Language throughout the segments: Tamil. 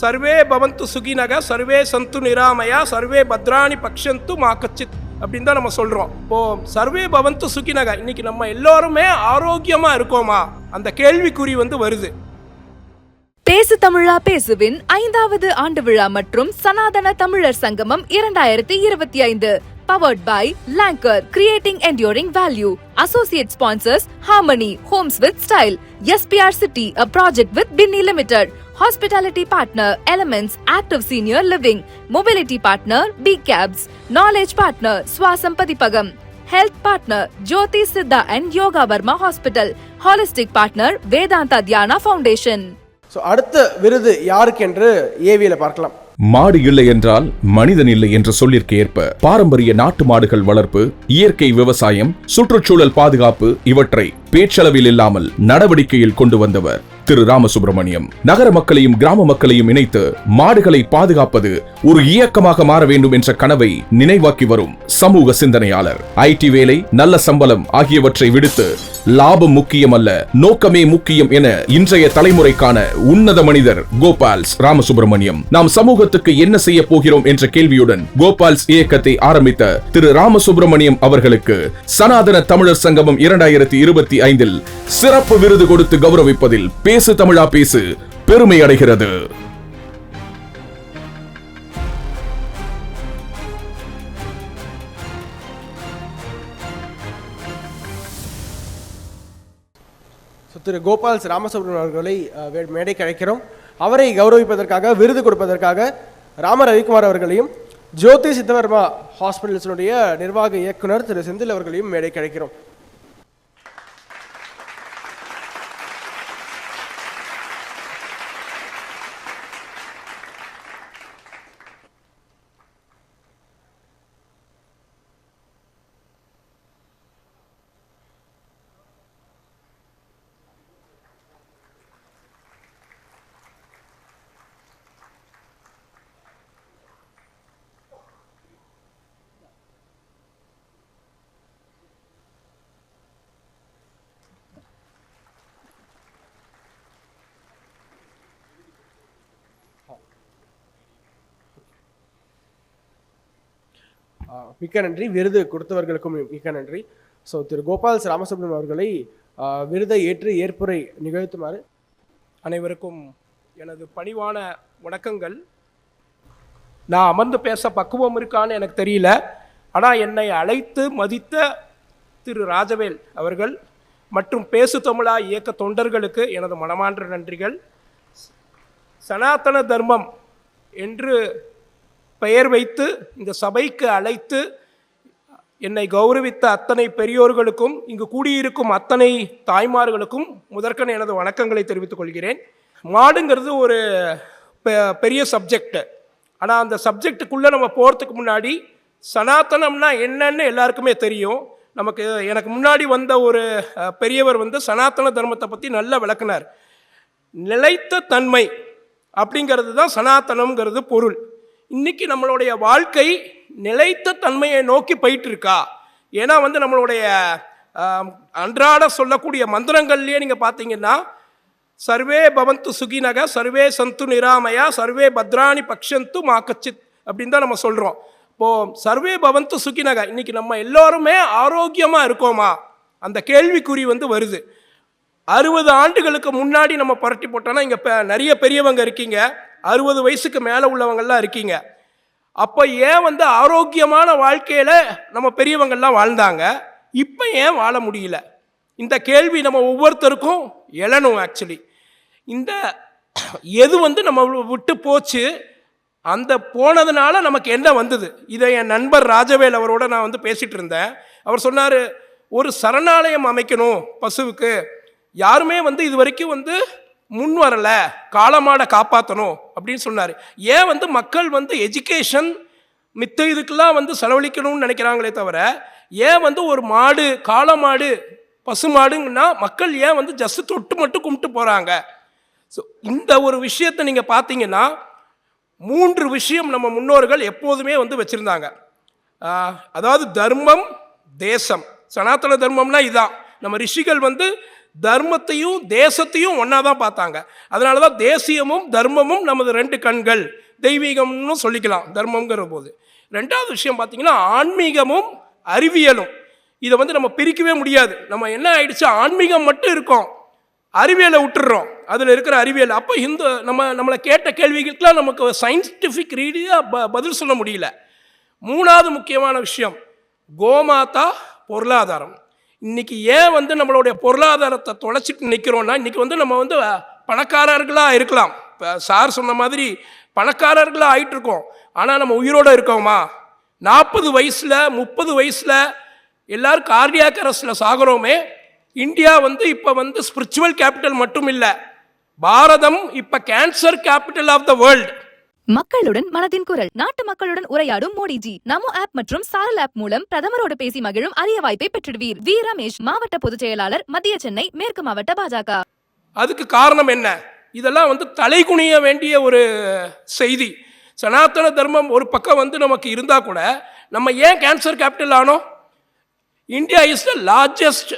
சர்வே பவந்து சுகினக சர்வே சந்து நிராமயா சர்வே பத்ராணி பக்ஷந்து மாக்கச்சித் அப்படின்னு தான் நம்ம சொல்கிறோம் இப்போ சர்வே பவந்து சுகினக இன்னைக்கு நம்ம எல்லாருமே ஆரோக்கியமாக இருக்கோமா? அந்த கேள்விக்குறி வந்து வருது. பேசு தமிழா பேசுவின் ஐந்தாவது ஆண்டு விழா மற்றும் சனாதன தமிழர் சங்கமம் இரண்டாயிரத்தி இருபத்தி ஐந்து. Powered by Lancor creating enduring value associate sponsors Harmony Homes with style SPR City a project with Binny Limited hospitality partner Elements Active Senior Living mobility partner B Caps knowledge partner Suvasam Pathippagam health partner Jothi Siddha and yoga Varma hospital holistic partner Vedanta Dhyana foundation so அடுத்த விருது யாருக்கு என்று ஏவியில் பார்க்கலாம். மாடு இல்லை என்றால் மனிதன் இல்லை என்ற சொல்லிற்கு ஏற்ப பாரம்பரிய நாட்டு மாடுகள் வளர்ப்பு இயற்கை விவசாயம் சுற்றுச்சூழல் பாதுகாப்பு இவற்றை பேச்சளவில் இல்லாமல் நடவடிக்கையில் கொண்டு வந்தவர். திரு ராமசுப்பிரமணியம் நகர மக்களையும் கிராம மக்களையும் இணைத்து மாடுகளை பாதுகாப்பது ஒரு இயக்கமாக மாற வேண்டும் என்ற கனவை நினைவாக்கி வரும் சமூக சிந்தனையாளர். ஐடி வேலை நல்ல சம்பளம் ஆகியவற்றை விடுத்து லாபம் முக்கியம் அல்ல நோக்கமே முக்கியம் என இன்றைய தலைமுறைக்கான உன்னத மனிதர் கோபால்ஸ் ராமசுப்பிரமணியம் நாம் சமூகத்துக்கு என்ன செய்ய போகிறோம் என்ற கேள்வியுடன் கோபால்ஸ் இயக்கத்தை ஆரம்பித்த திரு ராமசுப்பிரமணியம் அவர்களுக்கு சனாதன தமிழர் சங்கமம் இரண்டாயிரத்தி இருபத்தி ஐந்தில் சிறப்பு விருது கொடுத்து கௌரவிப்பதில் பேசு தமிழா பேசு பெருமை அடைகிறது. திரு கோபால் ராமசுப்ரமணியம் அவர்களை அஹ், மேடைக்கு அழைக்கிறோம். அவரை கௌரவிப்பதற்காக விருது கொடுப்பதற்காக ராம ரவிக்குமார் அவர்களையும் ஜோதி சித்தவர்மா ஹாஸ்பிட்டல்ஸினுடைய நிர்வாக இயக்குனர் திரு செந்தில் அவர்களையும் மேடைக்கு அழைக்கிறோம். மிக்க நன்றி. விருது கொடுத்தவர்களுக்கும் மிக்க நன்றி. ஸோ திரு. கோபால் ராமசுப்ரமணியம் அவர்களை விருதை ஏற்று ஏற்புரை நிகழ்த்துமாறு அனைவருக்கும் எனது பணிவான வணக்கங்கள். நான் அமர்ந்து பேச பக்குவம் இருக்கான்னு எனக்கு தெரியல. ஆனால் என்னை அழைத்து மதித்த திரு. ராஜவேல் அவர்கள் மற்றும் பேசு தமிழா இயக்க தொண்டர்களுக்கு எனது மனமான்ற நன்றிகள். சனாதன தர்மம் என்று பெயர் வைத்து இந்த சபைக்கு அழைத்து என்னை கௌரவித்த அத்தனை பெரியோர்களுக்கும் இங்கு கூடியிருக்கும் அத்தனை தாய்மார்களுக்கும் முதற்கன எனது வணக்கங்களை தெரிவித்துக் கொள்கிறேன். மாடுங்கிறது ஒரு பெ- பெரிய சப்ஜெக்ட் ஆனால் அந்த சப்ஜெக்டுக்குள்ளே நம்ம போகிறதுக்கு முன்னாடி சனாத்தனம்னா என்னன்னு எல்லாருக்குமே தெரியும். நமக்கு எனக்கு முன்னாடி வந்த ஒரு பெரியவர் வந்து சனாத்தன தர்மத்தை பற்றி நல்லா விளக்குனார். நிலைத்த தன்மை அப்படிங்கிறது தான் சனாதனம்ங்கிறது பொருள். இன்னைக்கு நம்மளுடைய வாழ்க்கை நிலைத்த தன்மையை நோக்கி போயிட்டு இருக்கா ஏன்னா வந்து நம்மளுடைய அன்றாட சொல்லக்கூடிய மந்திரங்கள்லேயே நீங்கள் பார்த்தீங்கன்னா சர்வே பவந்து சுகினக சர்வே சந்து நிராமயா சர்வே பத்ராணி பக்ஷந்து மாக்கச்சித் அப்படின்னு தான் நம்ம சொல்கிறோம் இப்போது சர்வே பவந்து சுகினக இன்றைக்கி நம்ம எல்லாருமே ஆரோக்கியமாக இருக்கோமா? அந்த கேள்விக்குறி வந்து வருது. அறுபது ஆண்டுகளுக்கு முன்னாடி நம்ம புரட்டி போட்டோன்னா இங்கே நிறைய பெரியவங்க இருக்கீங்க. அறுபது வயசுக்கு மேலே உள்ளவங்கள்லாம் இருக்கீங்க. அப்போ ஏன் வந்து ஆரோக்கியமான வாழ்க்கையில் நம்ம பெரியவங்கள்லாம் வாழ்ந்தாங்க? இப்போ ஏன் வாழ முடியல? இந்த கேள்வி நம்ம ஒவ்வொருத்தருக்கும் எழணும் ஆக்சுவலி இந்த எது வந்து நம்ம விட்டு போச்சு அந்த போனதுனால நமக்கு என்ன வந்தது? இதை என் நண்பர் ராஜவேல் அவரோட நான் வந்து பேசிகிட்டு இருந்தேன். அவர் சொன்னார் ஒரு சரணாலயம் அமைக்கணும் பசுவுக்கு. யாருமே வந்து இது வரைக்கும் வந்து முன் வரல காலமாட காப்பாற்றணும் அப்படின்னு சொன்னார். ஏன் வந்து மக்கள் வந்து எஜுகேஷன் மித்த இதுக்கெல்லாம் வந்து செலவழிக்கணும்னு நினைக்கிறாங்களே தவிர ஏன் வந்து ஒரு மாடு காளமாடு பசுமாடுங்கன்னா மக்கள் ஏன் வந்து ஜஸ்ட் தொட்டு மட்டும் கும்பிட்டு போகிறாங்க ஸோ இந்த ஒரு விஷயத்தை நீங்கள் பார்த்தீங்கன்னா மூன்று விஷயம் நம்ம முன்னோர்கள் எப்போதுமே வந்து வச்சுருந்தாங்க. அதாவது தர்மம் தேசம். சனாதன தர்மம்னா இதுதான் நம்ம ரிஷிகள் வந்து தர்மத்தையும் தேசத்தையும் ஒன்றா தான் பார்த்தாங்க. அதனால தான் தேசியமும் தர்மமும் நமது ரெண்டு கண்கள். தெய்வீகம்னு சொல்லிக்கலாம் தர்மங்கிற போது. ரெண்டாவது விஷயம் பார்த்திங்கன்னா ஆன்மீகமும் அறிவியலும். இதை வந்து நம்ம பிரிக்கவே முடியாது. நம்ம என்ன ஆயிடுச்சு? ஆன்மீகம் மட்டும் இருக்கோம். அறிவியலை விட்டுடுறோம். அதில் இருக்கிற அறிவியல். அப்போ இந்து நம்ம நம்மளை கேட்ட கேள்விகளுக்கெல்லாம் நமக்கு சயின்டிஃபிக் ரீதியாக ப பதில் சொல்ல முடியல. மூணாவது முக்கியமான விஷயம் கோமாதா பொருளாதாரம். இன்றைக்கி ஏன் வந்து நம்மளுடைய பொருளாதாரத்தை தொலைச்சிட்டு நிற்கிறோன்னா இன்றைக்கி வந்து நம்ம வந்து பணக்காரர்களாக இருக்கலாம். இப்போ சார் சொன்ன மாதிரி பணக்காரர்களாக ஆகிட்டுருக்கோம் ஆனால் நம்ம உயிரோடு இருக்கோமா? நாற்பது வயசில் முப்பது வயசில் எல்லோரும் கார்டியாக் அரசில் இந்தியா வந்து இப்போ வந்து ஸ்பிரிச்சுவல் கேபிட்டல் மட்டும் இல்லை பாரதம் இப்போ cancer capital of the world மக்களுடன் மனதின் குரல். நாட்டு மக்களுடன் உரையாடும் மோடிஜி. நமோ ஆப் மற்றும் சாரல் ஆப் மூலம் பிரதமரோடு பேசி மகிழும் அரிய வாய்ப்பை பெற்றிடுவீர். வி. ரமேஷ் மாவட்ட பொதுச் செயலாளர் மத்திய சென்னை மேற்கு மாவட்ட பாஜக. அதுக்கு காரணம் என்ன? இதெல்லாம் வந்து தலைகுனிய வேண்டிய ஒரு செய்தி. சனாதன தர்மம் ஒரு பக்கம் வந்து நமக்கு இருந்தால் கூட நம்ம ஏன் கேன்சர் கேபிட்டல் ஆனோம்? India is the largest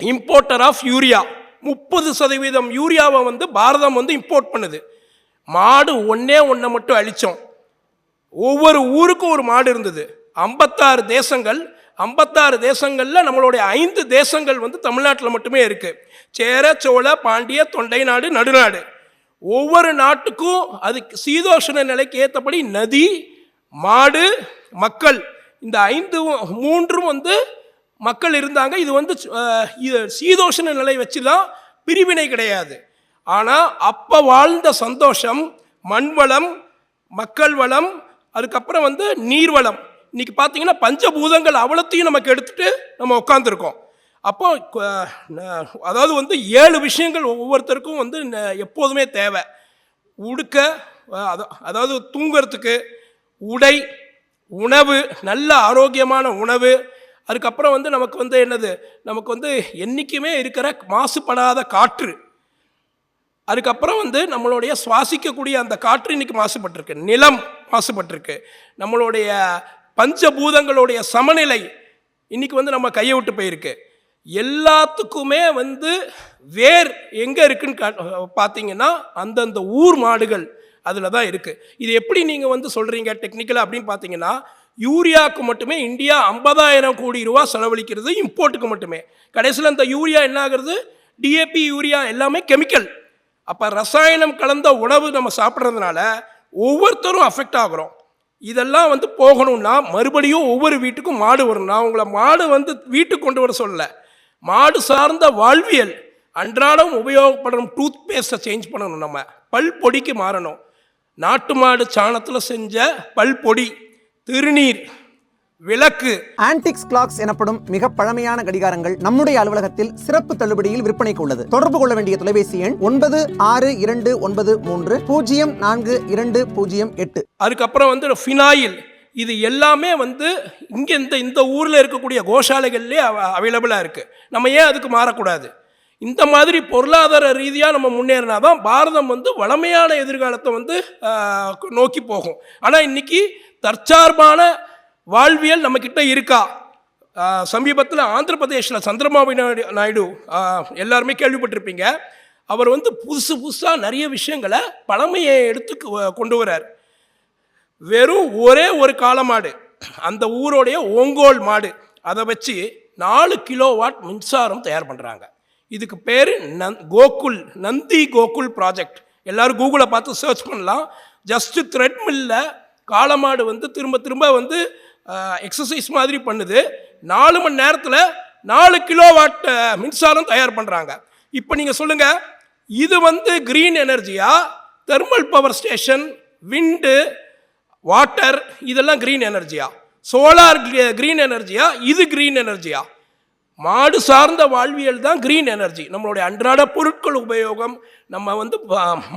importer of urea முப்பது சதவீதம் யூரியாவை வந்து பாரதம் வந்து இம்போர்ட் பண்ணுது. மாடு ஒன்றே ஒன்றை மட்டும் அழித்தோம் ஒவ்வொரு ஊருக்கும் ஒரு மாடு இருந்தது. ஐம்பத்தாறு தேசங்கள் ஐம்பத்தாறு தேசங்களில் நம்மளுடைய ஐந்து தேசங்கள் வந்து தமிழ்நாட்டில் மட்டுமே இருக்குது சேர சோழ பாண்டிய தொண்டை நாடு நடுநாடு. ஒவ்வொரு நாட்டுக்கும் அதுக்கு சீதோஷண நிலைக்கு ஏற்றபடி நதி மாடு மக்கள். இந்த ஐந்து மூன்றும் வந்து மக்கள் இருந்தாங்க. இது வந்து இது சீதோஷண நிலை வச்சு தான் பிரிவினை கிடையாது. ஆனால் அப்போ வாழ்ந்த சந்தோஷம் மண் வளம் மக்கள் வளம் அதுக்கப்புறம் வந்து நீர்வளம். இன்னைக்கு பார்த்தீங்கன்னா பஞ்சபூதங்கள் அவ்வளோத்தையும் நமக்கு எடுத்துகிட்டு நம்ம உட்காந்துருக்கோம் அப்போ அதாவது வந்து ஏழு விஷயங்கள் ஒவ்வொருத்தருக்கும் வந்து எப்போதுமே தேவை. உடுக்க அதாவது தூங்கிறதுக்கு உடை உணவு நல்ல ஆரோக்கியமான உணவு. அதுக்கப்புறம் வந்து நமக்கு வந்து என்னது? நமக்கு வந்து என்றைக்குமே இருக்கிற மாசுபடாத காற்று. அதுக்கப்புறம் வந்து நம்மளுடைய சுவாசிக்கக்கூடிய அந்த காற்று இன்னைக்கு மாசுபட்டிருக்கு. நிலம் மாசுபட்டிருக்கு. நம்மளுடைய பஞ்சபூதங்களுடைய சமநிலை இன்னைக்கு வந்து நம்ம கையை விட்டு போயிருக்கு. எல்லாத்துக்குமே வந்து வேர் எங்கே இருக்குன்னு கா பார்த்தீங்கன்னா அந்தந்த ஊர் மாடுகள் அதில் தான் இருக்குது இது எப்படி நீங்கள் வந்து சொல்கிறீங்க டெக்னிக்கலாக அப்படின்னு பார்த்தீங்கன்னா யூரியாவுக்கு மட்டுமே இந்தியா ஐம்பதாயிரம் கோடி ரூபா செலவழிக்கிறது இம்போர்ட்டுக்கு மட்டுமே. கடைசியில் அந்த யூரியா என்ன ஆகுறது டிஏபி யூரியா எல்லாமே கெமிக்கல் அப்போ ரசாயனம் கலந்த உணவு நம்ம சாப்பிட்றதுனால ஒவ்வொருத்தரும் அஃபெக்ட் ஆகிறோம். இதெல்லாம் வந்து போகணும்னா மறுபடியும் ஒவ்வொரு வீட்டுக்கும் மாடு வரும் நான் உங்களை மாடு வந்து வீட்டுக்கு கொண்டு வர சொல்லலை. மாடு சார்ந்த வாழ்வியல் அன்றாடம் உபயோகப்படும் டூத் பேஸ்ட்டை சேஞ்ச் பண்ணணும் நம்ம. பல் பொடிக்கு மாறணும். நாட்டு மாடு சாணத்தில் செஞ்ச பல் பொடி திருநீர் விளக்கு. ஆன்டிக்ஸ் கிளாக்ஸ் எனப்படும் மிக பழமையான கடிகாரங்கள் நம்முடைய அலுவலகத்தில் சிறப்பு தள்ளுபடியில் விற்பனைக்கு உள்ளது. தொடர்பு கொள்ள வேண்டிய தொலைபேசி எண் ஒன்பது ஆறு இரண்டு ஒன்பது மூன்று பூஜ்ஜியம் நான்கு இரண்டு பூஜ்ஜியம் எட்டு. அதுக்கப்புறம் வந்து ஃபினாயில் இது எல்லாமே வந்து இங்கே இந்த இந்த ஊரில் இருக்கக்கூடிய கோஷாலைகள்லேயே அவைலபிளாக இருக்குது நம்ம ஏன் அதுக்கு மாறக்கூடாது? இந்த மாதிரி பொருளாதார ரீதியாக நம்ம முன்னேறினா தான் பாரதம் வந்து வளமையான எதிர்காலத்தை வந்து நோக்கி போகும். ஆனால் இன்னைக்கு தற்சார்பான வாழ்வியல் நம்மக்கிட்ட இருக்கா? சமீபத்தில் ஆந்திர பிரதேஷில் சந்திரபாபு நாயுடு நாயுடு எல்லாருமே கேள்விப்பட்டிருப்பீங்க. அவர் வந்து புதுசு புதுசாக நிறைய விஷயங்களை பழமையை எடுத்து கொ- கொண்டு வரார். வெறும் ஒரே ஒரு காலமாடு அந்த ஊரோடைய ஓங்கோல் மாடு அதை வச்சு நாலு கிலோ வாட் மின்சாரம் தயார் பண்ணுறாங்க இதுக்கு பேர் நந் கோகுல் நந்தி கோகுல் ப்ராஜெக்ட். எல்லோரும் கூகுளை பார்த்து சர்ச் பண்ணலாம். ஜஸ்ட்டு த்ரெட்மில்லில் மில்ல காளமாடு வந்து திரும்ப திரும்ப வந்து எக்ஸசைஸ் மாதிரி பண்ணுது. நாலு மணி நேரத்தில் நாலு கிலோ வாட் மின்சாரம் தயார் பண்ணுறாங்க இப்போ நீங்கள் சொல்லுங்கள் இது வந்து க்ரீன் எனர்ஜியா thermal power station wind water இதெல்லாம் க்ரீன் எனர்ஜியா சோலார் க்ரீன் எனர்ஜியா இது க்ரீன் எனர்ஜியா மாடு சார்ந்த வாழ்வியல் தான் க்ரீன் எனர்ஜி நம்மளுடைய அன்றாட பொருட்கள் உபயோகம் நம்ம வந்து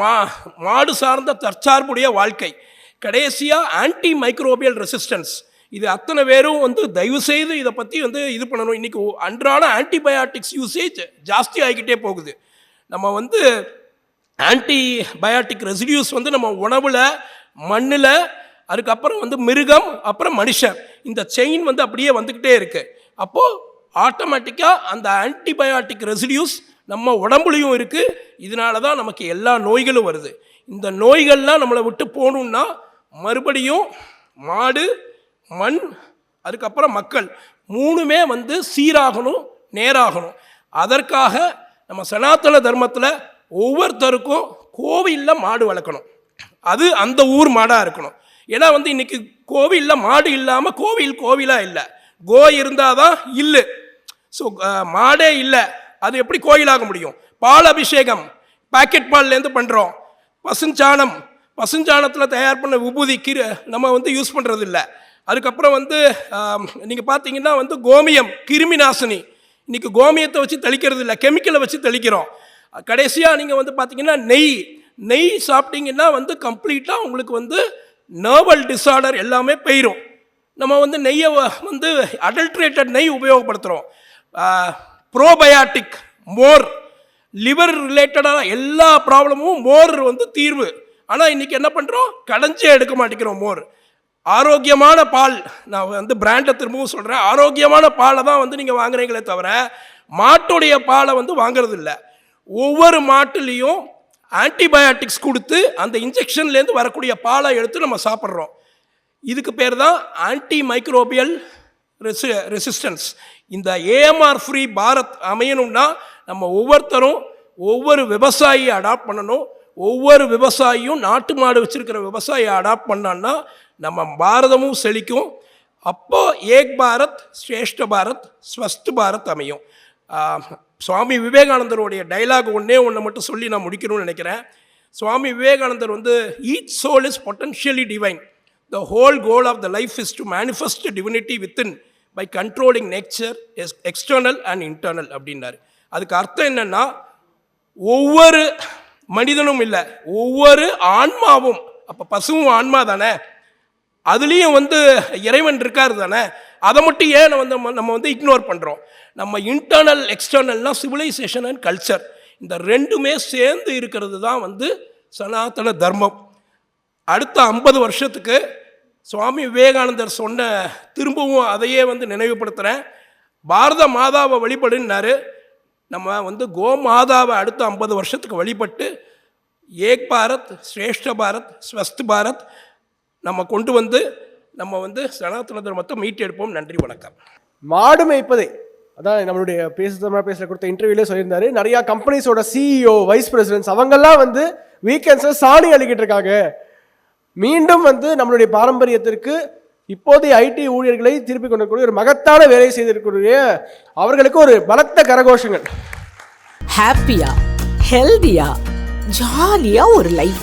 மா மாடு சார்ந்த தற்சார்புடைய வாழ்க்கை. கடைசியாக ஆன்டி மைக்ரோபியல் ரெசிஸ்டன்ஸ் இது அத்தனை பேரும் வந்து தயவு செய்து இதை பற்றி வந்து இது பண்ணணும். இன்றைக்கி அன்றாட ஆன்டிபயாட்டிக்ஸ் யூசேஜ் ஜாஸ்தி ஆகிக்கிட்டே போகுது. நம்ம வந்து ஆன்டி பயாட்டிக் ரெசிடியூஸ் வந்து நம்ம உணவில் மண்ணில் அதுக்கப்புறம் வந்து மிருகம் அப்புறம் மனுஷன் இந்த செயின் வந்து அப்படியே வந்துக்கிட்டே இருக்குது அப்போது ஆட்டோமேட்டிக்காக அந்த ஆன்டிபயாட்டிக் ரெசிடியூஸ் நம்ம உடம்புலையும் இருக்குது இதனால தான் நமக்கு எல்லா நோய்களும் வருது. இந்த நோய்கள்லாம் நம்மளை விட்டு போகணுன்னா மறுபடியும் மாடு மண் அதுக்கப்புறம் மக்கள். மூணுமே வந்து சீராகணும் நேராகணும். அதற்காக நம்ம சனாதன தர்மத்தில் ஒவ்வொருத்தருக்கும் கோவிலில் மாடு வளர்க்கணும். அது அந்த ஊர் மாடாக இருக்கணும். ஏன்னா வந்து இன்றைக்கி கோவிலில் மாடு இல்லாமல் கோவில் கோவிலாக இல்லை. கோ இருந்தால் தான் இல்லை. ஸோ மாடே இல்லை. அது எப்படி கோயிலாக முடியும்? பால் அபிஷேகம். பாக்கெட் பால்லேருந்து பண்ணுறோம் பசுஞ்சாணம். பசுஞ்சாணத்தில் தயார் பண்ண விபூதி கிரு நம்ம வந்து யூஸ் பண்ணுறது இல்லை அதுக்கப்புறம் வந்து நீங்கள் பார்த்தீங்கன்னா வந்து கோமியம் கிருமி நாசினி இன்றைக்கி கோமியத்தை வச்சு தெளிக்கிறது இல்லை கெமிக்கலை வச்சு தெளிக்கிறோம். கடைசியாக நீங்கள் வந்து பார்த்தீங்கன்னா நெய். நெய் சாப்பிட்டீங்கன்னா வந்து கம்ப்ளீட்டாக உங்களுக்கு வந்து நர்வல் டிஸார்டர் எல்லாமே போயிடும் நம்ம வந்து நெய்யை வ- வந்து அடல்ட்ரேட்டட் நெய் உபயோகப்படுத்துகிறோம் ப்ரோபயாட்டிக் மோர். லிவர் ரிலேட்டடான எல்லா ப்ராப்ளமும் மோர் வந்து தீர்வு. ஆனால் இன்றைக்கி என்ன பண்ணுறோம் கடைஞ்சே எடுக்க மாட்டேங்கிறோம் மோர். ஆரோக்கியமான பால் நான் வந்து பிராண்டை திரும்பவும் சொல்கிறேன் ஆரோக்கியமான பாலை தான் வந்து நீங்கள் வாங்குறீங்களே தவிர மாட்டுடைய பாலை வந்து வாங்குறது இல்லை ஒவ்வொரு மாட்டுலேயும் ஆன்டிபயாட்டிக்ஸ் கொடுத்து அந்த இன்ஜெக்ஷன்லேருந்து வரக்கூடிய பாலை எடுத்து நம்ம சாப்பிட்றோம். இதுக்கு பேர் தான் ஆன்டி மைக்ரோபியல் ரெசி ரெசிஸ்டன்ஸ் இந்த ஏஎம்ஆர் ஃப்ரீ பாரத் அமையணும்னா நம்ம ஒவ்வொருத்தரும் ஒவ்வொரு விவசாயியை அடாப்ட் பண்ணணும். ஒவ்வொரு விவசாயியும் நாட்டு மாடு வச்சுருக்கிற விவசாயியை அடாப்ட் பண்ணான்னா நம்ம பாரதமும் செழிக்கும். அப்போது ஏக் பாரத் ஸ்ரேஷ்ட பாரத் ஸ்வஸ்த் பாரத் அமையும். சுவாமி விவேகானந்தருடைய டைலாக் ஒன்றே ஒன்று மட்டும் சொல்லி நான் முடிக்கணும்னு நினைக்கிறேன். சுவாமி விவேகானந்தர் வந்து each soul is potentially divine the whole goal of the life is to manifest divinity within by controlling nature as external and internal அப்படின்னாரு. அதுக்கு அர்த்தம் என்னென்னா ஒவ்வொரு மனிதனும் இல்லை ஒவ்வொரு ஆன்மாவும் அப்போ பசுவும் ஆன்மா தானே? அதுலேயும் வந்து இறைவன் இருக்காரு தானே? அதை மட்டும் ஏன் வந்து நம்ம வந்து இக்னோர் பண்ணுறோம் நம்ம இன்டர்னல் எக்ஸ்டர்னல்னால் சிவிலைசேஷன் அண்ட் கல்ச்சர் இந்த ரெண்டுமே சேர்ந்து இருக்கிறது தான் வந்து சனாதன தர்மம். அடுத்த ஐம்பது வருஷத்துக்கு சுவாமி விவேகானந்தர் சொன்ன திரும்பவும் அதையே வந்து நினைவுபடுத்துகிறேன் பாரத மாதாவை வழிபடுன்னாரு. நம்ம வந்து கோமாதாவை அடுத்த ஐம்பது வருஷத்துக்கு வழிபட்டு ஏக் பாரத் ஸ்ரேஷ்ட பாரத் ஸ்வஸ்த் பாரத் நம்ம கொண்டு வந்து நம்ம வந்து சனாதன தர்மத்தை மீட்டெடுப்போம் நன்றி வணக்கம். மாடு மேய்ப்பதை. அதான் நம்மளுடைய பேசு பேசுகிற கொடுத்த இன்டர்வியூலே சொல்லியிருந்தாரு. நிறையா கம்பெனிஸோட சிஇஓ வைஸ் பிரசிடென்ட்ஸ் அவங்கெல்லாம் வந்து வீக்கெண்ட்ஸில் சாணி அள்ளிக்கிட்டு இருக்காங்க. மீண்டும் வந்து நம்மளுடைய பாரம்பரியத்திற்கு இப்போதைய ஐடி ஊழியர்களை திருப்பி கொண்டு வரக்கூடிய ஒரு மகத்தான வேலை செய்திருக்கக்கூடிய அவர்களுக்கு ஒரு பலத்த கரகோஷங்கள். ஹாப்பியா ஹெல்தியா ஜாலியா ஒரு life